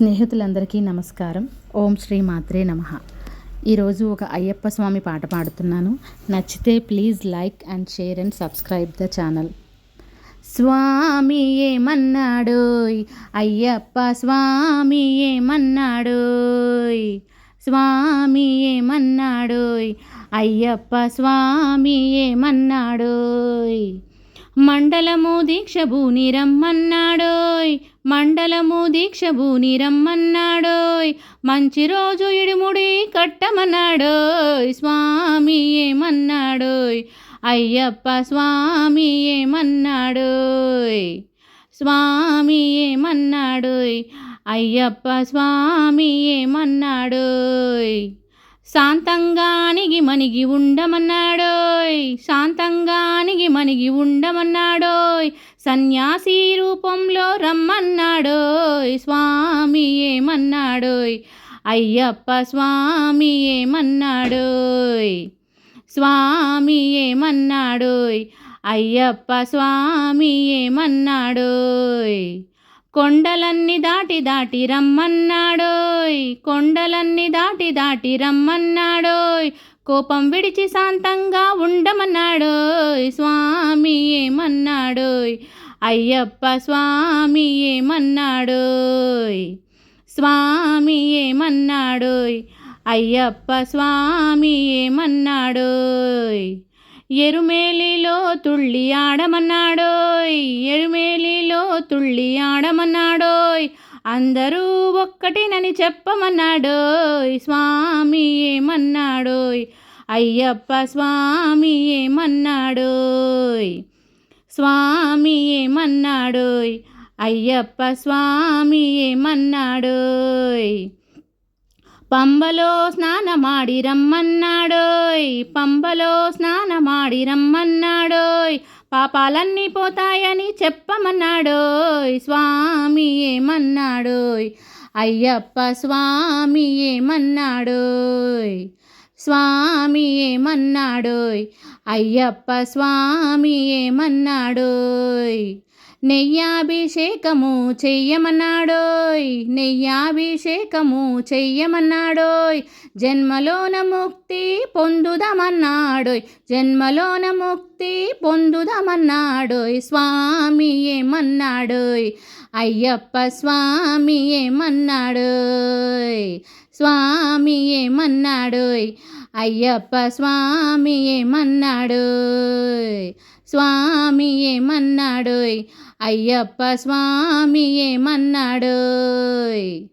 స్నేహితులందరికీ నమస్కారం. ఓం శ్రీ మాత్రే నమ. ఈరోజు ఒక అయ్యప్ప స్వామి పాట పాడుతున్నాను. నచ్చితే please like and share and subscribe the channel. Swami ఏమన్నాడోయ్? Ayyappa Swami ఏమన్నాడోయ్? స్వామి ఏమన్నాడోయ్? అయ్యప్ప స్వామి ఏ మండలము దీక్షభూని రమ్మన్నాడోయ్. మండలము దీక్షభూని రమ్మన్నాడోయ్. మంచి రోజు ఇడుముడి కట్టమన్నాడోయ్. స్వామి ఏమన్నాడోయ్? అయ్యప్ప స్వామి ఏమన్నాడోయ్? స్వామి ఏమన్నాడోయ్? అయ్యప్ప స్వామి ఏమన్నాడోయ్? శాంతంగానిగి మనిగి ఉండమన్నాడోయ్ శాంతంగానిగి మనిగి ఉండమన్నాడోయ్ సన్యాసి రూపంలో రమ్మన్నాడోయ్ స్వామి ఏమన్నాడోయ్ అయ్యప్ప స్వామి ఏమన్నాడోయ్ స్వామి ఏమన్నాడోయ్ అయ్యప్ప స్వామి ఏమన్నాడోయ్. కొండలన్నీ దాటి దాటి రమ్మన్నాడోయ్ కొండలన్నీ దాటి దాటి రమ్మన్నాడోయ్ కోపం విడిచి శాంతంగా ఉండమన్నాడోయ్ స్వామి ఏమన్నాడోయ్ అయ్యప్ప స్వామి ఏమన్నాడోయ్ స్వామి ఏమన్నాడోయ్ అయ్యప్ప స్వామి ఏమన్నాడోయ్ ఎరుమేలిలో తుళ్ళి ఆడమన్నాడోయ్ ఎరుమేలిలో తుళ్ళి ఆడమన్నాడోయ్ అందరూ ఒక్కటినని చెప్పమన్నాడోయ్ స్వామి ఏమన్నాడోయ్ అయ్యప్ప స్వామి ఏమన్నాడోయ్ స్వామి ఏమన్నాడోయ్ అయ్యప్ప స్వామి ఏమన్నాడోయ్. పంబలో స్నానమాడి రమ్మన్నాడోయ్ పంబలో స్నానమాడి రమ్మన్నాడోయ్ పాపాలన్నీ పోతాయని చెప్పమన్నాడోయ్ స్వామి ఏమన్నాడోయ్ అయ్యప్ప స్వామి ఏమన్నాడోయ్ స్వామి ఏమన్నాడోయ్ అయ్యప్ప స్వామి ఏమన్నాడోయ్. నెయ్యాభిషేకము చెయ్యమన్నాడోయ్ నెయ్యాభిషేకము చెయ్యమన్నాడోయ్ జన్మలోన ముక్తి పొందుదమన్నాడోయ్ జన్మలోన ముక్తి పొందుదమన్నాడోయ్ స్వామి ఏమన్నాడోయ్ అయ్యప్ప స్వామి ఏమన్నాడోయ్ స్వామి ఏమన్నాడోయ్ అయ్యప్ప స్వామి ఏమన్నాడోయ్ స్వామి ఏమన్నాడోయ్? అయ్యప్ప స్వామి ఏమన్నాడోయ్?